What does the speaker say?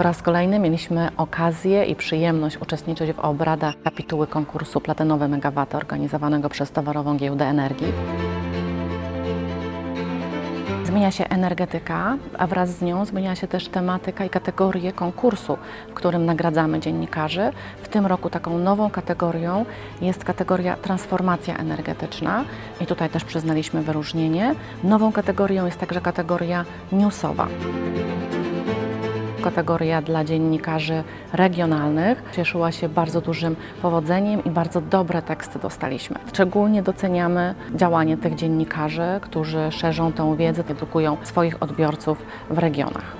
Po raz kolejny mieliśmy okazję i przyjemność uczestniczyć w obradach kapituły konkursu Platynowe Megawaty organizowanego przez Towarową Giełdę Energii. Zmienia się energetyka, a wraz z nią zmienia się też tematyka i kategorie konkursu, w którym nagradzamy dziennikarzy. W tym roku taką nową kategorią jest kategoria transformacja energetyczna i tutaj też przyznaliśmy wyróżnienie. Nową kategorią jest także kategoria newsowa. Kategoria dla dziennikarzy regionalnych cieszyła się bardzo dużym powodzeniem i bardzo dobre teksty dostaliśmy. Szczególnie doceniamy działanie tych dziennikarzy, którzy szerzą tę wiedzę, edukują swoich odbiorców w regionach.